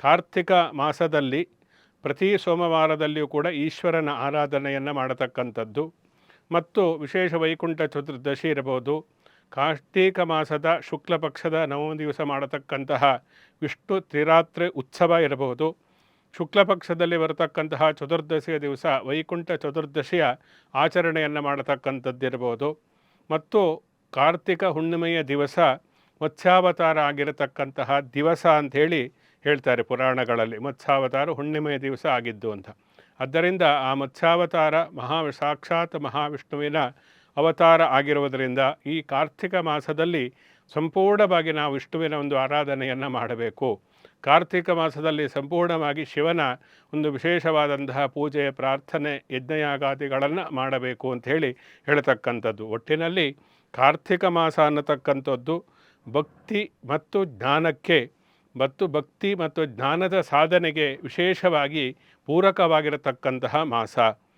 ಕಾರ್ತಿಕ ಮಾಸದಲ್ಲಿ ಪ್ರತಿ ಸೋಮವಾರದಲ್ಲಿಯೂ ಕೂಡ ಈಶ್ವರನ ಆರಾಧನೆಯನ್ನು ಮಾಡತಕ್ಕಂಥದ್ದು. ಮತ್ತು ವಿಶೇಷ ವೈಕುಂಠ ಚತುರ್ದಶಿ ಇರಬಹುದು. ಕಾರ್ತೀಕ ಮಾಸದ ಶುಕ್ಲ ಪಕ್ಷದ ನವಮ ದಿವಸ ಮಾಡತಕ್ಕಂತಹ ವಿಷ್ಣು ತ್ರಿರಾತ್ರಿ ಉತ್ಸವ ಇರಬಹುದು. ಶುಕ್ಲ ಪಕ್ಷದಲ್ಲಿ ಬರತಕ್ಕಂತಹ ಚತುರ್ದಶಿಯ ದಿವಸ ವೈಕುಂಠ ಚತುರ್ದಶಿಯ ಆಚರಣೆಯನ್ನು ಮಾಡತಕ್ಕಂಥದ್ದಿರಬಹುದು. ಮತ್ತು ಕಾರ್ತಿಕ ಹುಣ್ಣಿಮೆಯ ದಿವಸ ಮತ್ಸ್ಯಾವತಾರ ಆಗಿರತಕ್ಕಂತಹ ದಿವಸ ಅಂಥೇಳಿ ಹೇಳ್ತಾರೆ ಪುರಾಣಗಳಲ್ಲಿ ಮತ್ಸ್ಯಾವತಾರ ಹುಣ್ಣಿಮೆಯ ದಿವಸ ಆಗಿದ್ದು ಅಂತ. ಆದ್ದರಿಂದ ಆ ಮತ್ಸ್ಯಾವತಾರ ಮಹಾ ಸಾಕ್ಷಾತ್ ಮಹಾವಿಷ್ಣುವಿನ ಅವತಾರ ಆಗಿರುವುದರಿಂದ ಈ ಕಾರ್ತಿಕ ಮಾಸದಲ್ಲಿ ಸಂಪೂರ್ಣವಾಗಿ ನಾವು ವಿಷ್ಣುವಿನ ಒಂದು ಆರಾಧನೆಯನ್ನು ಮಾಡಬೇಕು. ಕಾರ್ತಿಕ ಮಾಸದಲ್ಲಿ ಸಂಪೂರ್ಣವಾಗಿ ಶಿವನ ಒಂದು ವಿಶೇಷವಾದಂತಹ ಪೂಜೆ, ಪ್ರಾರ್ಥನೆ, ಯಜ್ಞಯಾಗಾದಿಗಳನ್ನು ಮಾಡಬೇಕು ಅಂತ ಹೇಳಿ ಹೇಳ್ತಕ್ಕಂಥದ್ದು. ಒಟ್ಟಿನಲ್ಲಿ ಕಾರ್ತಿಕ ಮಾಸ ಅನ್ನತಕ್ಕಂಥದ್ದು ಭಕ್ತಿ ಮತ್ತು ಜ್ಞಾನಕ್ಕೆ ಮತ್ತು ಭಕ್ತಿ ಮತ್ತು ಜ್ಞಾನದ ಸಾಧನೆಗೆ ವಿಶೇಷವಾಗಿ ಪೂರಕವಾಗಿರತಕ್ಕಂತಹ ಮಾಸ.